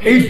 He's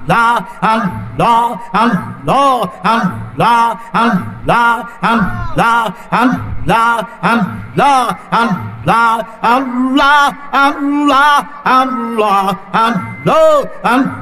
Allah, Allah, Allah, Allah, Allah, Allah, Allah, Allah, Allah, Allah, Allah, Allah, Allah, Allah,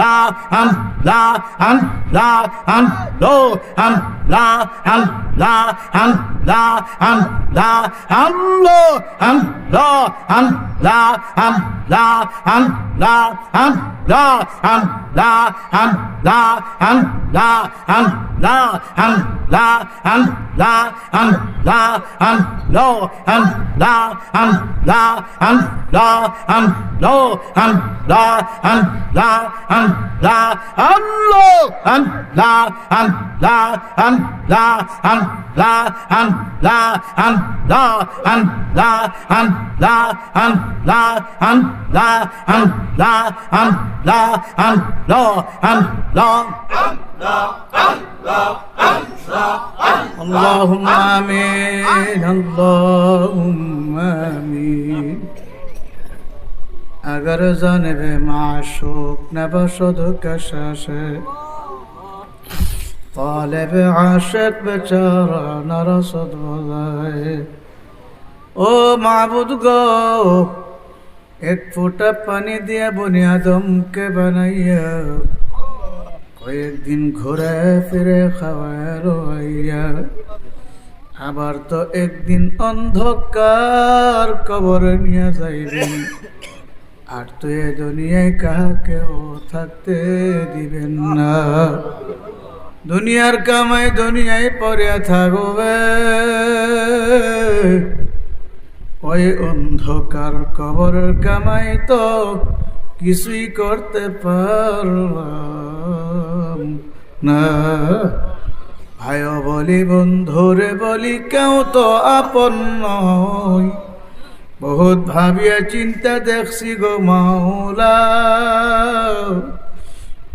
la, and la, and la, and lo and la, and la and la and la and lo and la and la and la and la and la and la and la and la and la and la and la and la and lo and la and la and la and lo and la and la and la and lo and la and la and la and Allah, Allah, Allah, Allah, Allah, Allah, Allah, Allah, Allah, Allah, Allah, Allah, Allah, Allah, Allah, Allah, Allah, Allah, Allah, Allah, Allah, اللهم آمين اللهم آمين اگر جانب معشوق نباشد کشاشه طالب عاشق বেচারা নরসদ বলায় ও মাবুদ গো এক ফোঁটা পানি দিয়ে বনি আদমকে বানাইয়া কয়েকদিন ঘুরে ফিরে খাওয়ার আইয়া আবার তো একদিন অন্ধকার কবর নিয়ে যাইবেন আর তো এ দুনিয়ায় কাহাকেও থাকতে দিবেন না দুনিয়ার কামাই দুনিয়ায় পরে থাকবে। ওই অন্ধকার কবর কামাই তো কিছুই করতে পারলাম না। ভাই বলি, বন্ধুরে বলি, কেউ তো আপন নয় বহুত ভাবিয়া চিন্তা দেখছি গো মাওলা।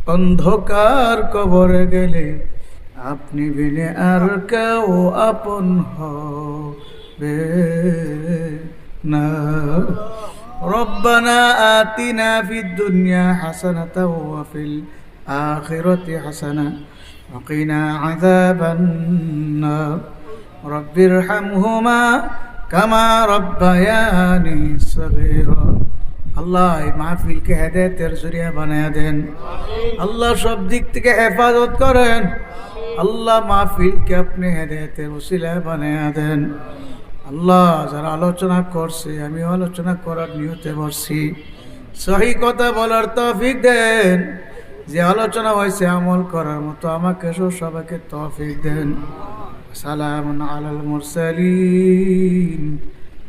অন্ধকার কবরে গেলে আপনি বিনে আর কেউ আপন হবে না ربنا آتنا في الدنيا حسنة وفي الآخرة حسنة وقنا عذاب النار رب ارحمهما كما ربياني صغيرا আল্লাহ এই মাহফিলকে হেদায়তের জরিয়া বানায় দেন। আল্লাহ সব দিক থেকে হেফাজত করেন। আল্লাহ মাহফিলকে আপনি হেদায়তের উসিলায় বানায় দেন। আল্লাহ যারা আলোচনা করছে আমি আলোচনা করার নিয়তে বসছি। সহি কথা বলার তৌফিক দেন। যে আলোচনা হয়েছে আমল করার মতো আমাকে সব সবাইকে তৌফিক দেন। সালাম আলাল মুরসালিন।